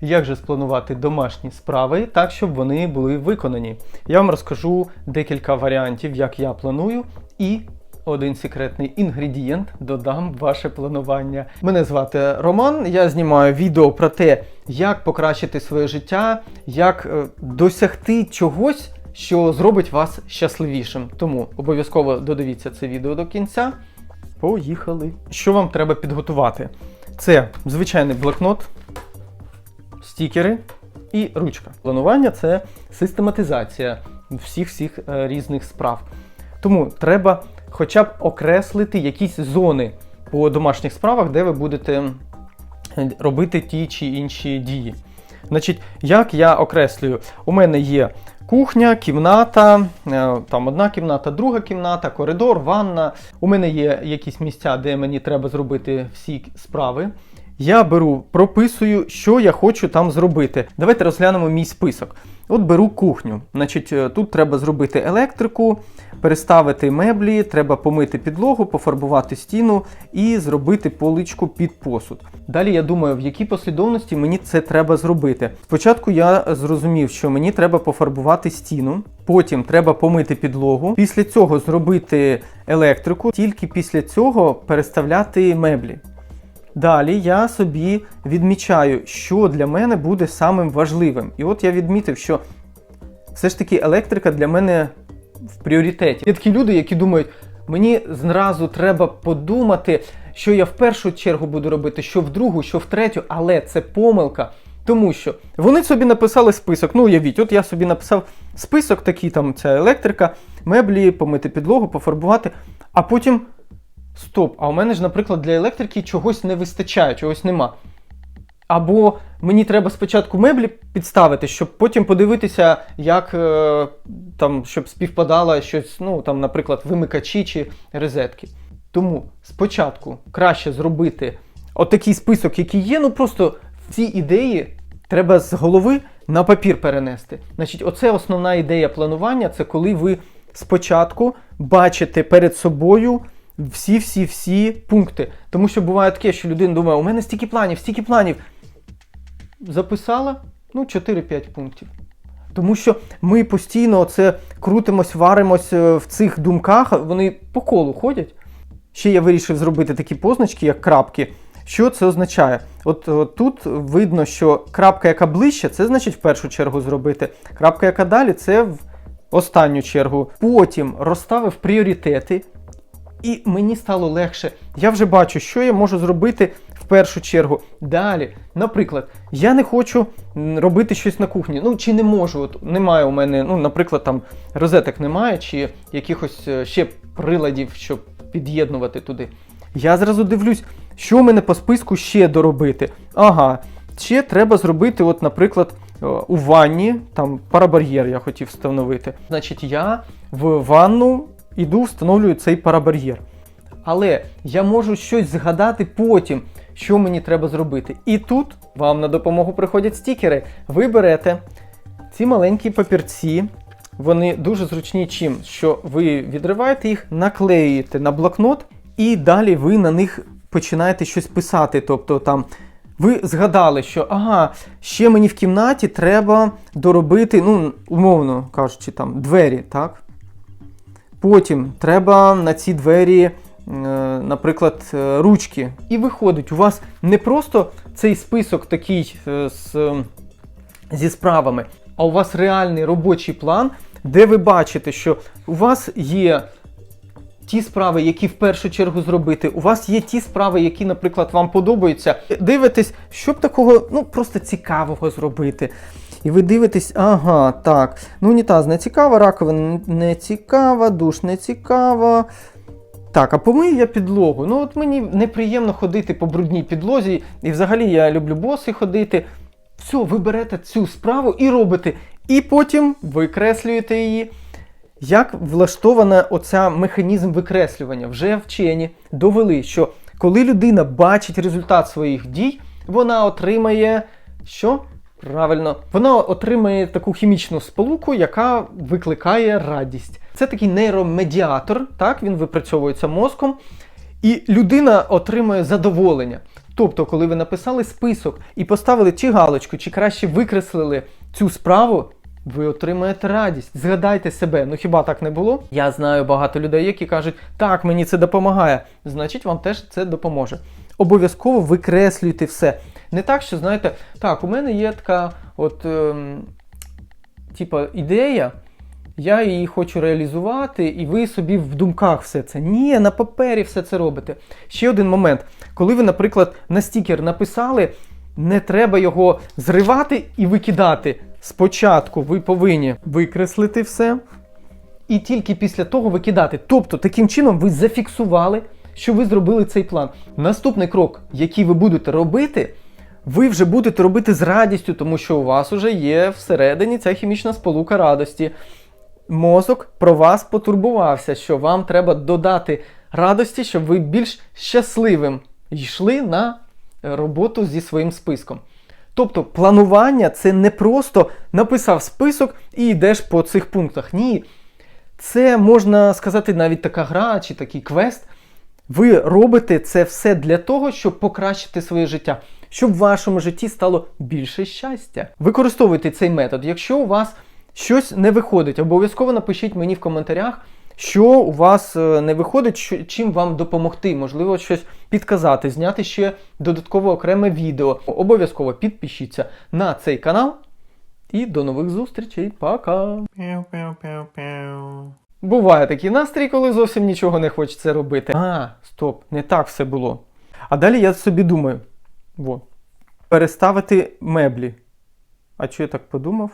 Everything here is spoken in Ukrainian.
як же спланувати домашні справи так, щоб вони були виконані. Я вам розкажу декілька варіантів, як я планую, і один секретний інгредієнт додам ваше планування. Мене звати Роман. Я знімаю відео про те, як покращити своє життя, як е, досягти чогось, що зробить вас щасливішим. Тому обов'язково додивіться це відео до кінця. Поїхали. Що вам треба підготувати? Це звичайний блокнот, стікери і ручка. Планування це систематизація всіх всіх е, різних справ. Тому треба хоча б окреслити якісь зони по домашніх справах, де ви будете робити ті чи інші дії. Значить, як я окреслюю, у мене є кухня, кімната, е, там одна кімната, друга кімната, коридор, ванна. У мене є якісь місця, де мені треба зробити всі справи. Я беру, прописую, що я хочу там зробити. Давайте розглянемо мій список. От беру кухню. Значить, е, тут треба зробити електрику, переставити меблі, треба помити підлогу, пофарбувати стіну і зробити поличку під посуд. Далі я думаю, в якій послідовності мені це треба зробити. Спочатку я зрозумів, що мені треба пофарбувати стіну, потім треба помити підлогу, після цього зробити електрику, тільки після цього переставляти меблі. Далі я собі відмічаю, що для мене буде самим важливим. І от я відмітив, що все ж таки електрика для мене в пріоритеті. Є такі люди, які думають, мені зразу треба подумати, що я в першу чергу буду робити, що в другу, що в третю, але це помилка. Тому що вони собі написали список. Ну, уявіть, от я собі написав список, такий там ця електрика, меблі, помити підлогу, пофарбувати, а потім. Стоп, а у мене ж, наприклад, для електрики чогось не вистачає, чогось нема. Або мені треба спочатку меблі підставити, щоб потім подивитися, як е, там, щоб співпадало щось, ну там, наприклад, вимикачі чи розетки. Тому спочатку краще зробити отакий список, який є. Ну просто ці ідеї треба з голови на папір перенести. Значить, оце основна ідея планування це коли ви спочатку бачите перед собою всі-всі-всі пункти. Тому що буває таке, що людина думає, у мене стільки планів, стільки планів. Записала ну, 4-5 пунктів. Тому що ми постійно це крутимось, варимось е, в цих думках, вони по колу ходять. Ще я вирішив зробити такі позначки, як крапки. Що це означає? От, от тут видно, що крапка, яка ближче, це значить в першу чергу зробити. Крапка, яка далі, це в останню чергу. Потім розставив пріоритети, і мені стало легше. Я вже бачу, що я можу зробити в першу чергу. Далі, наприклад, я не хочу робити щось на кухні. Ну чи не можу. От немає у мене, ну, наприклад, там розеток немає, чи якихось е, ще приладів, щоб під'єднувати туди. Я зразу дивлюсь, що у мене по списку ще доробити. Ага, ще треба зробити, от, наприклад, е, у ванні, там парабар'єр я хотів встановити. Значить, я в ванну іду, встановлюю цей парабар'єр. Але я можу щось згадати потім, що мені треба зробити. І тут вам на допомогу приходять стікери. Ви берете ці маленькі папірці, вони дуже зручні чим, що ви відриваєте їх, наклеюєте на блокнот, і далі ви на них починаєте щось писати. Тобто там. Ви згадали, що ага, ще мені в кімнаті треба доробити, ну, умовно кажучи, там двері, так? Потім треба на ці двері, е, наприклад, е, ручки. І виходить, у вас не просто цей список такий е, з, зі справами, а у вас реальний робочий план, де ви бачите, що у вас є ті справи, які в першу чергу зробити. У вас є ті справи, які, наприклад, вам подобаються. Дивитесь, що б такого ну, просто цікавого зробити. І ви дивитесь, ага, так, ну унітаз не цікава, раковина не цікава, душ не цікава. Так, а помию я підлогу. Ну от мені неприємно ходити по брудній підлозі, і взагалі я люблю боси ходити. Все, ви берете цю справу і робите. І потім викреслюєте її. Як влаштована оця механізм викреслювання? Вже вчені довели, що коли людина бачить результат своїх дій, вона отримає що? Правильно, вона отримає таку хімічну сполуку, яка викликає радість. Це такий нейромедіатор, так він випрацьовується мозком, і людина отримує задоволення. Тобто, коли ви написали список і поставили чи галочку, чи краще викреслили цю справу, ви отримаєте радість. Згадайте себе. Ну хіба так не було? Я знаю багато людей, які кажуть, так, мені це допомагає. Значить, вам теж це допоможе. Обов'язково викреслюйте все. Не так, що знаєте, так, у мене є така от. Ем, типа, ідея, я її хочу реалізувати, і ви собі в думках все це. Ні, на папері все це робите. Ще один момент. Коли ви, наприклад, на стікер написали, не треба його зривати і викидати. Спочатку ви повинні викреслити все, і тільки після того викидати. Тобто, таким чином ви зафіксували, що ви зробили цей план. Наступний крок, який ви будете робити, ви вже будете робити з радістю, тому що у вас вже є всередині ця хімічна сполука радості. Мозок про вас потурбувався, що вам треба додати радості, щоб ви більш щасливим йшли на роботу зі своїм списком. Тобто планування це не просто написав список і йдеш по цих пунктах. Ні. Це можна сказати навіть така гра чи такий квест. Ви робите це все для того, щоб покращити своє життя, щоб в вашому житті стало більше щастя. Використовуйте цей метод. Якщо у вас щось не виходить, обов'язково напишіть мені в коментарях, що у вас е, не виходить, чим вам допомогти, можливо, щось підказати, зняти ще додатково окреме відео. Обов'язково підпишіться на цей канал. І до нових зустрічей. Пока! Буває такий настрій, коли зовсім нічого не хочеться робити. А, стоп, не так все було. А далі я собі думаю: во, переставити меблі. А що я так подумав?